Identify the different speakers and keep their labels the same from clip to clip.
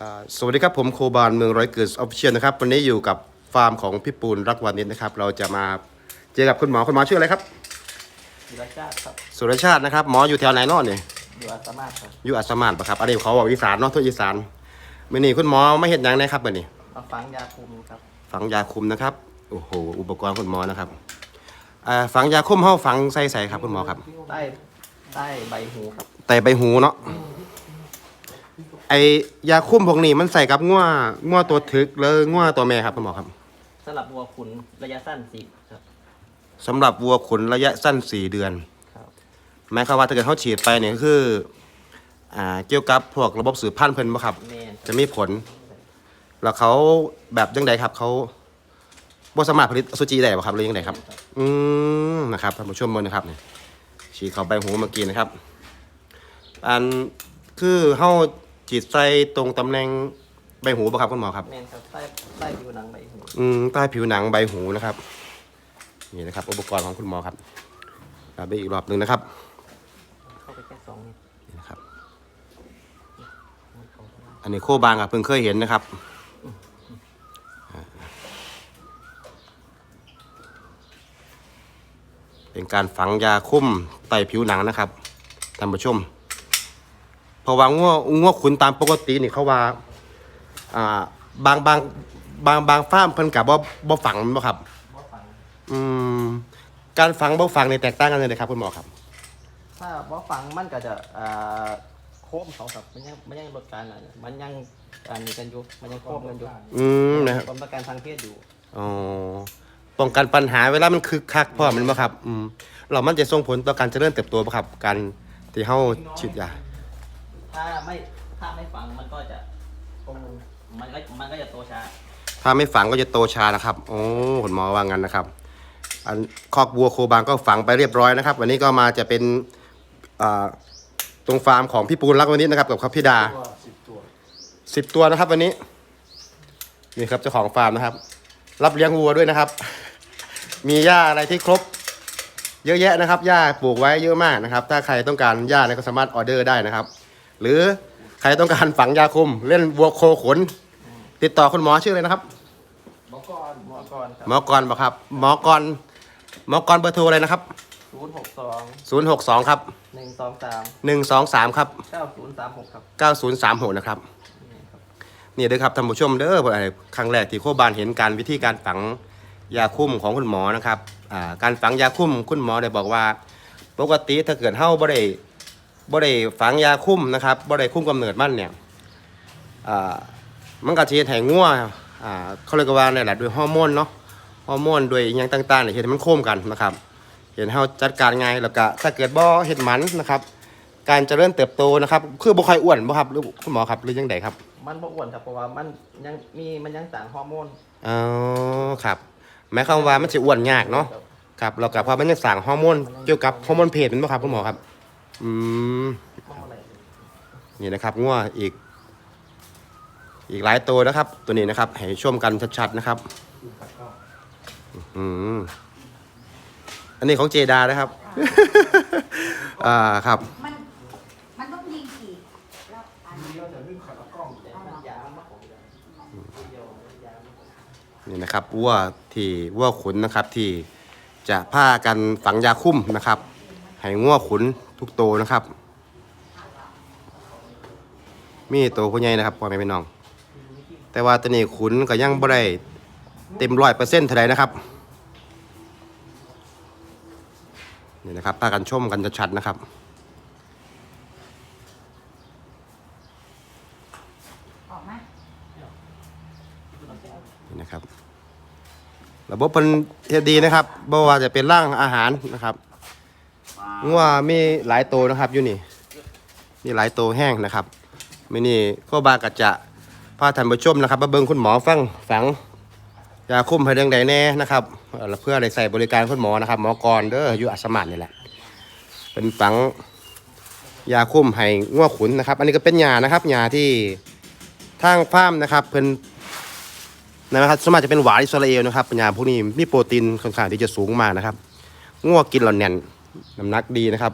Speaker 1: อ่าสวัสดีครับผมโคบานเมืองร้อยเกิดออฟฟิเชียลนะครับวันนี้อยู่กับฟาร์มของพี่ปูนรักวานิชนะครับ เราจะมาเจอกับคุณหมอคุณหมอชื่ออะไรครับ
Speaker 2: อยู่ราชาติครับ
Speaker 1: สุรชาตินะครับหมออยู่แถวไหนเนอนเนี่ย
Speaker 2: อยู่อาสามารถครับ
Speaker 1: อยู่อัสสมานปะครับอันนี้เขาบอกอีสานเนาะทั่วอีสานมื่อนี้คุณหมอไม่เห็นยังนะครับมื่อนี้
Speaker 2: มาฝังยาคุมครับ
Speaker 1: ฝังยาคุมนะครับโอ้โหอุปกรณ์คุณหมอนะครับอ่าฝังยาคุมเฮาฝังใส่ใส่ครับคุณหมอครับ
Speaker 2: ใต้ใต้ใบหูครับ
Speaker 1: แต่ใบหูเนาะ ไอยาคุมพวกนี้มันใส่กับง่วง่วตัวทึกเลยง่วตัวแม่ครับคุณหมอครับ
Speaker 2: สำหรับวัวขุนระยะสั้นสิครับ
Speaker 1: สำหรับวัวขุนระยะสั้นสี่เดือน
Speaker 2: ครับ
Speaker 1: หมายความว่าถ้าเกิดเขาฉีดไปเนี่ยก็คืออ่าเกี่ยวกับพวกระบบสืบพันธุ์เพิ่นบ่ครับ
Speaker 2: แมน
Speaker 1: จะมีผล แล้วเขาแบบยังไงครับเขาบ่สามารถผลิตอสุจิได้บ่ครับหรือยังไงครับ อืมนะครับท่านผู้ชมมือนะครับเนี่ยฉีดเข้าใบหูเมื่อกี้นะครับ อันคือเฮา ฉีดใส่ตรงตำแหน่งใบหูบ่ครับคุณหมอครับ
Speaker 2: แมนครับใต้ใต้ผิวหนังใบหู
Speaker 1: อืมใต้ผิวหนังใบหูนะครับ นี่นะครับ อุปกรณ์ของคุณหมอครับกลับไปอีกรอบหนึ่งนะครับ
Speaker 2: เข้าไปแค่สองนิด
Speaker 1: นี่นะครับ
Speaker 2: มันเข้าไปได้
Speaker 1: อันนี้โคบางครับเพิ่งเคยเห็นนะครับอ่าเป็นการฝังยาคุ้มไตผิวหนังนะครับท่านผู้ชม เพราะว่าง่วง่วขุนตามปกตินี่เขาว่า อ่า บางบางบางบางฟาร์มเพิ่นกับว่าบ่ฝังแม่นบ่ครับ
Speaker 2: ว่าฝัง
Speaker 1: อืม การฝังบ่ฝังในแตกต่างกันเลยครับคุณหมอครับ
Speaker 2: ถ้าว่าฝังมันก็จะอ่าโค้มเขาครับมันยังมันยังลดการอะไรมันยังการมีกันอยู่มันยังโค้มกันอยู่
Speaker 1: อืมนะครับ
Speaker 2: ผลประกันทางเพศอยู่
Speaker 1: อ๋อป้องกันปัญหาเวลามันคึกคักพ่อมันบ่ครับ อืมเรามันจะส่งผลต่อการเจริญเติบโตบ่ครับ การที่เฮาฉีดยา
Speaker 2: ถ้าไม่ถ้าไม่ฝังมันก็จะคงมันก็มันก็จะโตช้า
Speaker 1: ถ้าไม่ฝังก็จะโตช้านะครับ โอ้คุณหมอว่างั้นนะครับ อันคอกวัวโคบางก็ฝังไปเรียบร้อยนะครับ วันนี้ก็มาจะเป็นอ่าตรงฟาร์มของพี่ปูนรักวันนี้นะครับ กับครับพี่ดาสิบตัวนะครับ วันนี้นี่ครับเจ้าของฟาร์มนะครับ รับเลี้ยงวัวด้วยนะครับ มีหญ้าอะไรที่ครบ เยอะแยะนะครับหญ้าปลูกไว้เยอะมากนะครับ ถ้าใครต้องการหญ้าเนี่ยก็สามารถออเดอร์ได้นะครับ หรือใครต้องการฝังยาคุม เล่นวัวโคขน ติดต่อคุณหมอชื่ออะไรนะครับ
Speaker 2: หมอกรหมอกรครับ
Speaker 1: หมอกรบอกครับ หมอกรหมอกรเบอร์โทรอะไรนะครับ
Speaker 2: ศูนย์หกสอง
Speaker 1: 062 ครับ
Speaker 2: หนึ่งสองสาม
Speaker 1: 123 ครับ
Speaker 2: เก้าศูนย์สามหกครับ
Speaker 1: 9036 นะครับ
Speaker 2: นี่ครับ
Speaker 1: นี่เด้อครับท่านผู้ชมเด้อผมครั้งแรกที่โคบานเห็นการวิธีการฝังยาคุ้มของคุณหมอนะครับอ่าการฝังยาคุ้มคุณหมอได้บอกว่า ปกติถ้าเกิดเฮาบ่ได้ บ่ได้ฝังยาคุ้มนะครับบ่ได้คุ้มกำเนิดมันเนี่ยอ่ามันก็สิเฮ็ดให้งัวอ่าเขาเรียกว่านี่นแหละด้วยฮอร์โมนเนาะฮอร์โมนด้วยอหยังต่างๆเนี่ยเฮ็ดให้มันโค้มกันนะครับ เห็นเฮาจัดการง่ายแล้วก็ถ้าเกิดบ่เฮ็ดหมันนะครับ การเจริญเติบโตนะครับ คือบ่ค่อยอ้วนบ่ครับหรือคุณหมอครับหรือยังไงครับ
Speaker 2: มันบ่อ้วนครับเพราะว่ามันยังมีมันยังสารฮอร์โมน
Speaker 1: อ๋อครับหมายความว่ามันสิอ้วนยากเนาะ
Speaker 2: ครับ
Speaker 1: ครับแล้วก็เพราะมันยังสั่งฮอร์โมนเกี่ยวกับฮอร์โมนเพศเป็นบ่ครับคุณหมอครับ อืม
Speaker 2: มองอะไร
Speaker 1: นี่นะครับงัวอีก อีกหลายตัวนะครับ ตัวนี้นะครับ ให้ชมกันชัดๆนะครับ อืมอันนี้ของเจดานะครับ อ่าครับ
Speaker 3: มัน มันต้องยิงกี่แล้วอันนี้
Speaker 2: แต่มันยาวมากของเดียวเดียวยาวมาก
Speaker 1: นี่นะครับวัวที่วัวขุนนะครับ ที่จะผ้ากันฝังยาคุ้มนะครับ ให้งัวขุน ทุกโตนะครับ มีโตผู้ใหญ่นะครับพ่อแม่พี่น้อง แต่ว่าตัวนี้ขุนก็ยังบ่ได้เต็มร้อยเปอร์เซ็นต์เท่าไหรนะครับนี่นะครับพากันชมกันชัดๆนะครับ
Speaker 3: ออกไหม
Speaker 1: นี่นะครับ ระบบเป็นเฮ็ดดีนะครับบ่ว่าจะเป็นร่างอาหารนะครับ งัวมีหลายตัวนะครับอยู่นี่มีหลายตัวแห้งนะครับมินี่ก็บากัจะพาท่านผู้ชมนะครับมาเบิ่งคุณหมอฟังฝังยาคุมให้เรื่องใดแน่นะครับเพื่ออะได้ใส่บริการคุณหมอนะครับ หมอกรเด้ออยู่อัสมานนี่แหละ เป็นฝังยาคุมให้งัวขุนนะครับ อันนี้ก็เป็นยานะครับยาที่ทางฟาร์มนะครับเพิ่นนะครับสมากจะเป็นหวานอิสราเอลนะครับปัญญาพวกนี้มีโปรตีนค่อนข้างที่จะสูงมากนะครับง่วกินแล้วแน่น น้ำหนักดีนะครับ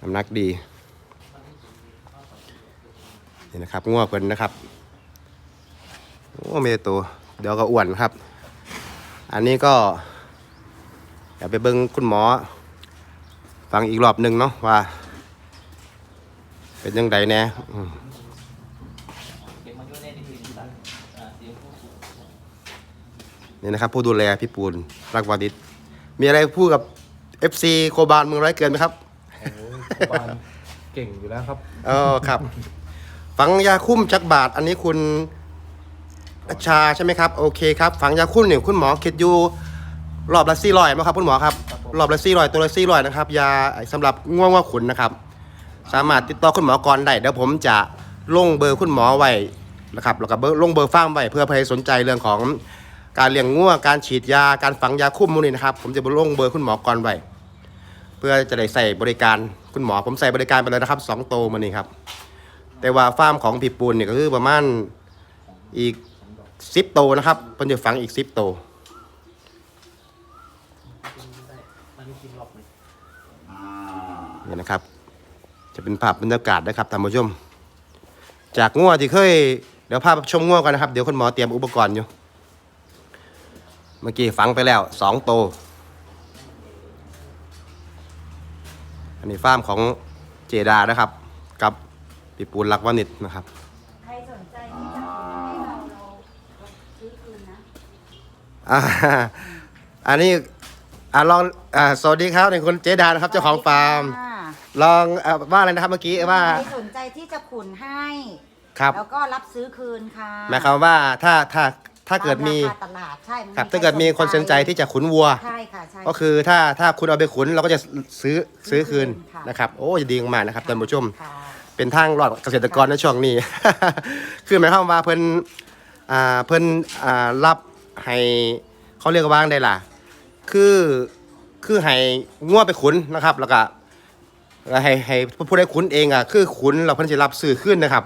Speaker 1: น้ำหนักดีนนี่นะครับงัวเพิ่นนะครับ โอ้ไม่ได้ตัวเดี๋ยวก็อ้วนครับ อันนี้ก็อยากไปเบิ่งคุณหมอ ฟังอีกรอบหนึ่งเนาะว่า เป็นยังไงแน่
Speaker 2: เก็บมาอยู่ในที่ดินตันอ่าเสีย
Speaker 1: นะครับ ผู้ดูแลพี่ปูนรักวาดิษมีอะไรพูดกับ FC โคบานเมืองร้อยเกินไหมครับ
Speaker 4: โอ้ยครูบาลเก่งอยู่แล้วครับ
Speaker 1: เออครับ ฝังยาคุ้มจักบาท อันนี้คุณอัชชาใช่ไหมครับ โอเคครับ ฝังยาคุ้มเนี่ยคุณหมอคิดอยู่รอบละสี่ร้อยไหมครับคุณหมอครับ
Speaker 4: ครับผม
Speaker 1: รอบละสี่ร้อยตัวละสี่ร้อยนะครับ ยาสำหรับง่วงว่าขุนนะครับ สามารถติดต่อคุณหมอกรได้เดี๋ยวผมจะลงเบอร์คุณหมอไว้นะครับแล้วก็เบอร์ลงเบอร์ฟ้าร์มไว้เพื่อใครสนใจเรื่องของ การเลี้ยงง่วงการฉีดยาการฝังยาคุ้มพวกนี้นะครับ ผมจะลงเบอร์คุณหมอกรไว้เพื่อจะได้ใส่บริการคุณหมอผมใส่บริการไปเลยนะครับสองโตมานี่ครับ แต่ว่าฟาร์มของพี่ปูนเนี่ยก็คือประมาณอีกสิบโตนะครับเพิ่นจะฝังอีกสิบโตว
Speaker 2: มันกินหลอกเลย
Speaker 1: นี่นะครับ จะเป็นภาพบรรยากาศนะครับท่านผู้ชม จากงัวที่เคยเดี๋ยวภาพชมงัวกันนะครับ เดี๋ยวคุณหมอเตรียมอุปกรณ์อยู่ เมื่อกี้ฝังไปแล้วสองโตวอันนี้ฟาร์มของเจดานะครับ กับพี่ปูนลักวานิชนะครับ
Speaker 3: ใครสนใจที่จะให้เราเราซื้อคืนนะ
Speaker 1: อ่าอันนี้อ่าลองอ่าสวัสดีครับนี่คุณเจดานะครับเจ้าของฟาร์ม
Speaker 3: ค่ะ
Speaker 1: ลองอ่าว่าอะไรนะครับเมื่อกี้ว่า
Speaker 3: ใครสนใจที่จะขุนให้
Speaker 1: ครับ
Speaker 3: แล้วก็รับซื้อคืนค่ะ
Speaker 1: หมายความว่าถ้าถ้า ถ้าเกิดมี
Speaker 3: ตราคาตลาดใช่น
Speaker 1: ครับถ้าเกิดมีคนสนใจที่จะขุนวัว
Speaker 3: ใช่ค่ะใช่
Speaker 1: ก็คือถ้าถ้าคุณเอาไปขุนเราก็จะซื้อซื้อคืน
Speaker 3: ค่ะ
Speaker 1: นะครับ โอ้จะดีมากๆนะครับท่านผู้ชม
Speaker 3: ค่ะ
Speaker 1: เป็นทางรอดเกษตรกรในช่วงนี้ คือหมายความว่าเพิ่นอ่าเพิ่นอ่ารับให้เขาเรียกว่าได้ล่ะ คือคือให้งัวไปขุนนะครับ แล้วก็แล้วให้ให้ผู้ได้ขุนเองอะคือขุนเราเพิ่นจะรับซื้อขึ้นนะครับ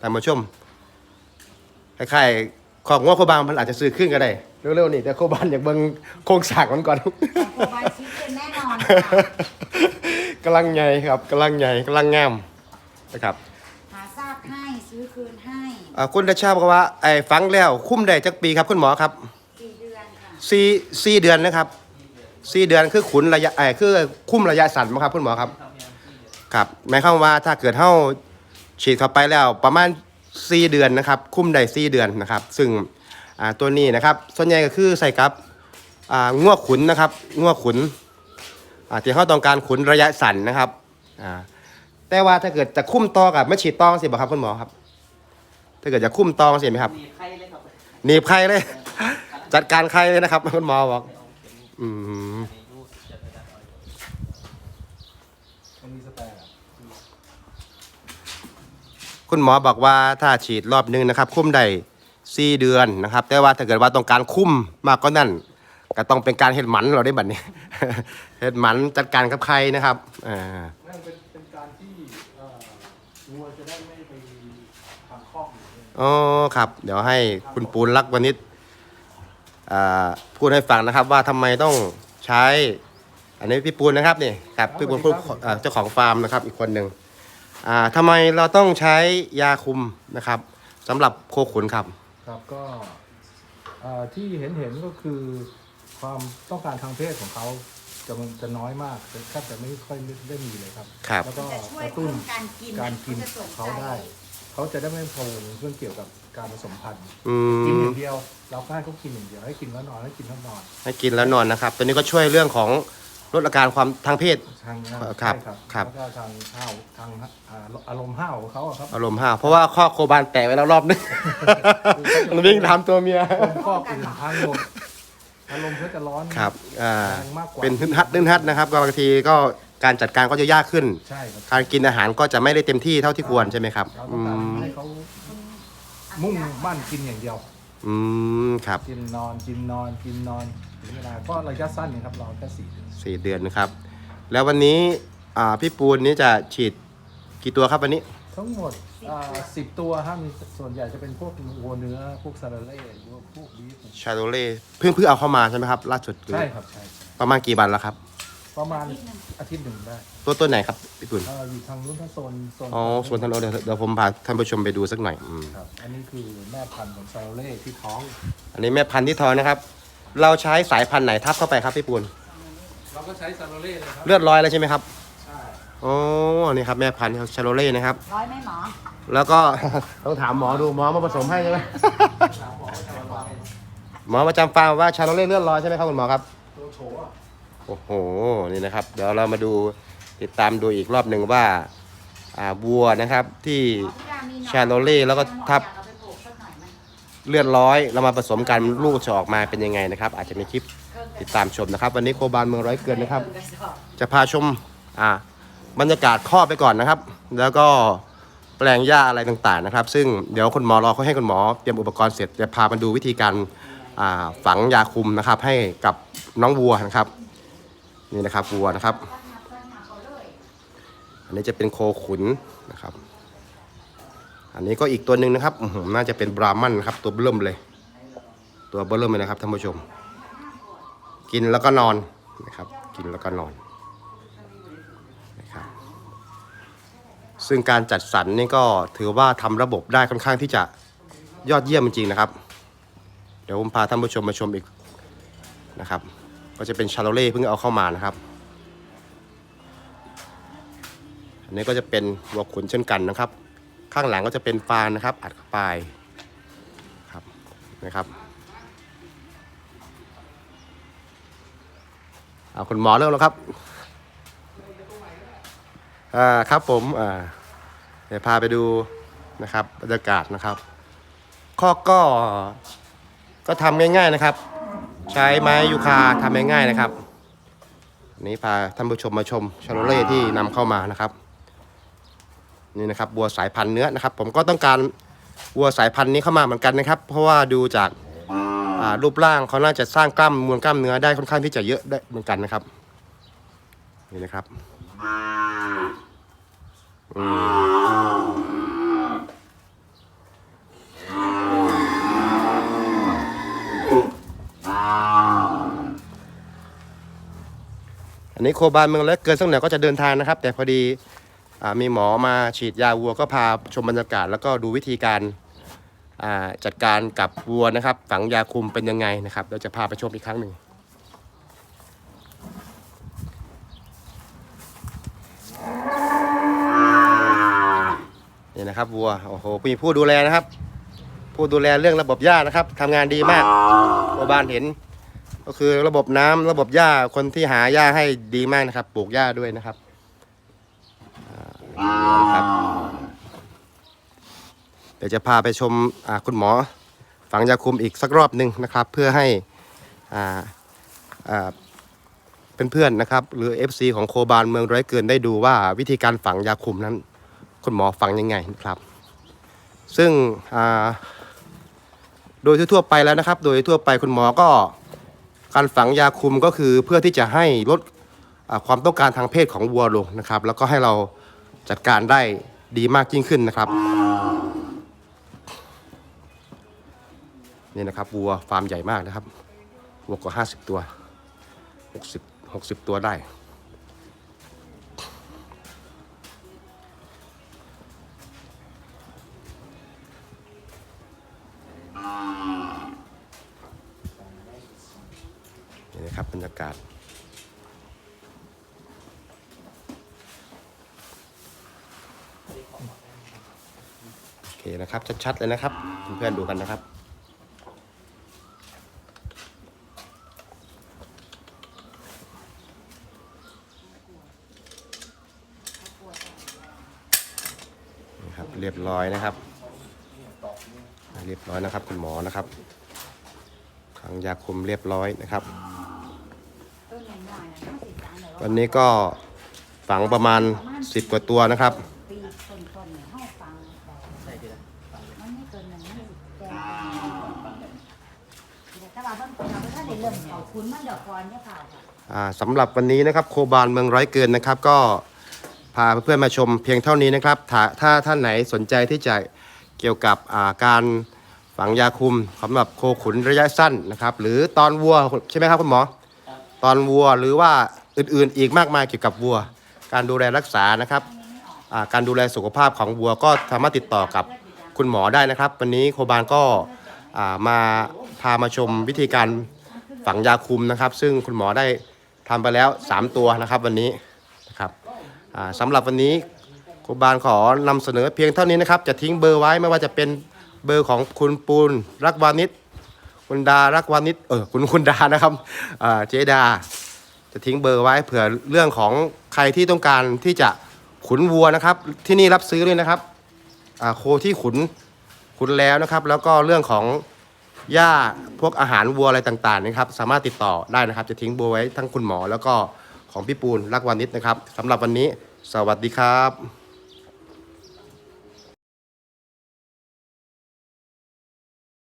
Speaker 1: ท่านผู้ชมคล้ายๆ ของงัวโคบางมันอาจจะซื้อขึ้นก็ได้เร็วๆนี่แต่โคบานอยากเบิ่งโครงสร้างมันก่อน
Speaker 3: แต่โคบายชิปเป็นแน่นอนค่ะ
Speaker 1: กำลังใหญ่ครับกำลังใหญ่กำลังงามนะครับ
Speaker 3: หาทราบให้ซื้อคืนให้
Speaker 1: อ่าคุณดชาบอกว่าไอ้ฟังแล้วคุ้มได้จักปีครับคุณหมอครับ
Speaker 3: สี่เดือนค่ะ
Speaker 1: สี่สี่เดือนนะครับสี่เดือนคือขุนระยะไอ้คือคุ้มระยะสั้นมั้งครับคุณหมอครับครับหมายความว่าถ้าเกิดเท่าฉีดเข้าไปแล้วประมาณ สี่เดือนนะครับ คุ้มได้สี่เดือนนะครับ ซึ่งตัวนี้นะครับ ส่วนใหญ่ก็คือใส่กับง่วขุนนะครับง่วขุนที่เขาต้องการขุนระยะสั้นนะครับแต่ว่าถ้าเกิดจะคุ้มตอกับไม่ฉีดตองสิบ่ครับคุณหมอครับ ถ้าเกิดจะคุ้มตองสิไหมครับ
Speaker 2: มีไข้เลยครับ
Speaker 1: หนีบใครเลย จัดการใครเลยนะครับคุณหมอบอก อืม
Speaker 4: มันมีสแปร์อะ
Speaker 1: คุณหมอบอกว่าถ้าฉีดรอบหนึงนะครับ คุ้มได้สี่เดือนนะครับ แต่ว่าถ้าเกิดว่าต้องการคุ้มมากก็นั่น ก็ต้องเป็นการเห็ดหมันเราได้บัดนี้ เห็ดหมันจัดการกับใครนะครับอ่า
Speaker 4: นั่นเป็นเป็นการที่เอ่อวัวจะได้ไม่ไปทำคอกอยู่เนี่ย
Speaker 1: อ๋อครับ เดี๋ยวให้คุณปูนรักวณิชอ่าพูดให้ฟังนะครับ ว่าทำไมต้องใช้ อันนี้พี่ปูนนะครับนี่ครับพี่ปูนผู้อ่าเจ้าของฟาร์มนะครับ อีกคนหนึ่ง อ่าทำไมเราต้องใช้ยาคุมนะครับสำหรับโคขุนครับ
Speaker 4: ครับก็เอ่อที่เห็นเห็นก็คือความต้องการทางเพศของเขาจะมันจะน้อยมากแทบจะไม่ค่อยได้มีเลยครับ
Speaker 1: ครับ
Speaker 4: แล้วก็
Speaker 3: จะช่วย
Speaker 4: กระตุ้
Speaker 3: เพิ่
Speaker 4: น
Speaker 3: มการกิน
Speaker 4: การกิน
Speaker 3: จะสน
Speaker 4: เขา
Speaker 3: ใจ
Speaker 4: ได้ เขาจะได้ไม่พะวงเรื่องเกี่ยวกับการผสมพันธุ์
Speaker 1: อื
Speaker 4: กินอ
Speaker 1: ม
Speaker 4: ย่างเดียว เราก็ให้เขากินอย่างเดียวให้กินแล้วนอนให้กินแล้วนอน
Speaker 1: ให้กินแล้วนอนนะครับ ตัวนี้ก็ช่วยเรื่องของ ลดอาการความทางเพศ
Speaker 4: ทาง
Speaker 1: ครับ
Speaker 4: ใช่
Speaker 1: ครับ
Speaker 4: แล้วก็ทางห้าวทางอ่าอารมณ์ห้าวของเขาอะครับ
Speaker 1: อารมณ์ห้าวเพราะว่าข้อโคบานแตกไปแล้วรอบนึง มันวิ่งตามตัวเมีย
Speaker 4: คนครอบอื่นทางหมดอารมณ์เขาจะร้อน
Speaker 1: ครับอ่า
Speaker 4: แรงมากกว่า
Speaker 1: เป็นฮึดฮัดฮึดฮัดนะครับก็บางทีก็การจัดการก็จะยากขึ้น
Speaker 4: ใช่ครับ
Speaker 1: การกินอาหารก็จะไม่ได้เต็มที่เท่าที่ควรใช่ไหมครับ
Speaker 4: เรา
Speaker 1: อื
Speaker 4: ต้องการ
Speaker 1: ม
Speaker 4: ให้เขามุ่งมั่นกินอย่างเดียว
Speaker 1: อืมครับ
Speaker 4: กินนอนกินนอนกินนอนถึงเวลาก็ระยะสั้นเองครับเราแค่สี่เดือน
Speaker 1: สี่เดือนนะครับ แล้ววันนี้อ่าพี่ปูนนี่จะฉีดกี่ตัวครับวันนี้
Speaker 4: ทั้งหมดสิบตัวฮะมีส่วนใหญ่จะเป็นพวกวัวเนื้อ พวกซาลาเล่หรือว่าพวกบีฟ
Speaker 1: ชาโดเล่เพิ่งเพิ่งเอาเข้ามาใช่ไหมครับล่าสุด
Speaker 4: ใช่ครับใช่ใช่
Speaker 1: ประมาณกี่วันแล้วครับ
Speaker 4: ประมาณอาทิตย์หนึ่งได้
Speaker 1: ตัวตัวไหนครับพี่ปุ่น
Speaker 4: เอ่ออยู่ทางนู้นถ้าโซนโซน
Speaker 1: อ๋อส่วนทางโน้นเดี๋ยวเดี๋ยวผมพาท่านผู้ชมไปดูสักหน่อยอืม
Speaker 4: ครับอันนี้คือแม่พันธุ์ของชาโลเล่ที่ท้อง
Speaker 1: อันนี้แม่พันธุ์ที่ทองนะครับ เราใช้สายพันธุ์ไหนทับเข้าไปครับพี่ปูน
Speaker 4: เราก็ใช้ชาโลเล่เลยครับ
Speaker 1: เลือดร้อยแล้วใช่ไหมครับ
Speaker 4: ใช่
Speaker 1: อ๋อนี่ครับแม่พันธุ์ชาโลเล่นะครับ
Speaker 3: ร้อยไหมหมอ
Speaker 1: แล้วก็ ต้องถามหมอดูหมอมาผสมให้ใช่ไหมหมอประจำฟาร์มว่าชาโลเล่เลือดร้อยใช่ไหมครับคุณหมอครับ
Speaker 4: ตัวโฉอะ
Speaker 1: โอ้โห นี่นะครับ เดี๋ยวเรามาดูติดตามดูอีกรอบหนึ่งว่าอ่าวัวนะครับที่
Speaker 3: หมอพี่ดามีหน่อย
Speaker 1: ชาโลเล่แล้วก็ทับ
Speaker 3: หมออยากเอาไปปลูกสักหน่อยไหม
Speaker 1: เลือดร้อยเรามาผสมกันลูกจะออกมาเป็นยังไงนะครับ อาจจะมีคลิป ติดตามชมนะครับ วันนี้โคบานเมืองร้อยเกินนะครับ จะพาชมอ่าบรรยากาศครอบไปก่อนนะครับ แล้วก็แปลงหญ้าอะไรต่างๆนะครับ ซึ่งเดี๋ยวคุณหมอรอเขาให้คุณหมอเตรียมอุปกรณ์เสร็จจะพามาดูวิธีการอ่าฝังยาคุมนะครับ ให้กับน้องวัวนะครับ นี่นะครับวัวนะครับ อันนี้จะเป็นโคขุนนะครับ อันนี้ก็อีกตัวหนึ่งนะครับอื้อหือน่าจะเป็นบราหมันนะครับ ตัวเบิ่มเลย ตัวเบิ่มเลยนะครับท่านผู้ชม กินแล้วก็นอนนะครับ กินแล้วก็นอนนะครับซึ่งการจัดสรรนี่ก็ถือว่าทำระบบได้ค่อนข้างที่จะยอดเยี่ยมจริงๆนะครับ เดี๋ยวผมพาท่านผู้ชมมาชมอีกนะครับ ก็จะเป็นชาโลเล่เพิ่งเอาเข้ามานะครับ อันนี้ก็จะเป็นวัวขุนเช่นกันนะครับ ข้างหลังก็จะเป็นฟางนะครับ อัดเข้าไปครับนะครับ เอาคุณหมอเริ่มแล้วครับอ่าครับผมอ่าเดี๋ยวพาไปดูนะครับบรรยากาศนะครับข้อก็ก็ทำง่ายๆนะครับ ใช้ไม้ยูคาทำง่ายๆนะครับนี้พาท่านผู้ชมมาชมชาโลเล่ที่นำเข้ามานะครับ นี่นะครับวัวสายพันธุ์เนื้อนะครับ ผมก็ต้องการวัวสายพันธุ์นี้เข้ามาเหมือนกันนะครับ เพราะว่าดูจาก รูปร่างเขาน่าจะสร้างกล้ามมวลกล้ามเนื้อได้ค่อนข้างที่จะเยอะได้เหมือนกันนะครับ นี่นะครับอืมอันนี้โคบานเมืองเล็กเกินสักหน่อยก็จะเดินทางนะครับ แต่พอดีอมีหมอมาฉีดยาวัวก็พาชมบรรยากาศแล้วก็ดูวิธีการ จัดการกับวัวนะครับ ฝังยาคุมเป็นยังไงนะครับ เราจะพาไปชมอีกครั้งหนึ่งนี่นะครับวัวโอ้โหมีผู้ดูแลนะครับ ผู้ดูแลเรื่องระบบหญ้านะครับทำงานดีมากชาวบ้านเห็น ก็คือระบบน้ำระบบหญ้าคนที่หาหญ้าให้ดีมากนะครับ ปลูกหญ้าด้วยนะครับนะครับ ดี๋ยวจะพาไปชมคุณหมอฝังยาคุมอีกสักรอบหนึ่งนะครับ เพื่อให้เพื่อนๆนะครับ หรือ FC ของโคบานเมืองร้อยเกินได้ดูว่าวิธีการฝังยาคุมนั้น คุณหมอฝังยังไงนะครับ ซึ่งโดยทั่วไปแล้วนะครับ โดยทั่วไปคุณหมอก็การฝังยาคุมก็คือเพื่อที่จะให้ลดความต้องการทางเพศของวัวลงนะครับ แล้วก็ให้เราจัดการได้ดีมากยิ่งขึ้นนะครับ นี่นะครับวัวฟาร์มใหญ่มากนะครับวัวกว่าห้าสิบตัวหกสิบหกสิบตัวได้ นี่นะครับบรรยากาศโอเคนะครับ ชัดๆเลยนะครับเพื่อนๆดูกันนะครับ นี่ครับ เรียบร้อยนะครับ เรียบร้อยนะครับ คุณหมอนะครับขังยาคุมเรียบร้อยนะครับ
Speaker 3: ต้นหน่อยๆนะห้าสิบสามเลย
Speaker 1: วันนี้ก็ฝังประมาณ 10 กว่าตัวนะครับ
Speaker 3: ปีต้นๆเนี่ยห้าฟังแต่
Speaker 2: ใช่ทีละฟัง
Speaker 3: มันไม่เกินหนึ่งไม่สิบแกแต่ถ้าเราเพิ่งเราถ้าได้เริ่มเขาคุ้นมันเดี๋ยวก่อนเนี่ยค่ะ
Speaker 1: อ่าสำหรับวันนี้นะครับ โคบานเมืองร้อยเกินนะครับ ก็ พาเพื่อนๆมาชมเพียงเท่านี้นะครับ ถ้าถ้าท่านไหนสนใจที่จะเกี่ยวกับาการฝังยาคุมสำหรับโคขุนระยะสั้นนะครับ หรือตอนวัวใช่ไหมครับคุณหมอ ตอนวัวหรือว่าอื่นๆ อีกมากมายเกี่ยวกับวัว การดูแลรักษานะครับาการดูแลสุขภาพของวัวก็สามารถติดต่อกับคุณหมอได้นะครับ วันนี้โคบานก็ามาพามาชมวิธีการฝังยาคุมนะครับ ซึ่งคุณหมอได้ทำไปแล้ว 3 ตัวนะครับวันนี้ สำหรับวันนี้โคบานขอนำเสนอเพียงเท่านี้นะครับ จะทิ้งเบอร์ไว้ไม่ว่าจะเป็นเบอร์ของคุณปูนรักวานิชคุณดารักวานิชเออคุณคุณดานะครับเจดา จะทิ้งเบอร์ไว้เผื่อเรื่องของใครที่ต้องการที่จะขุนวัวนะครับ ที่นี่รับซื้อด้วยนะครับโคที่ขุนขุนแล้วนะครับ แล้วก็เรื่องของหญ้าพวกอาหารวัวอะไรต่างๆนะครับ สามารถติดต่อได้นะครับ จะทิ้งเบอร์ไว้ทั้งคุณหมอแล้วก็ ของพี่ปูนรักวานิชนะครับสำหรับวันนี้ สวัสดีครับ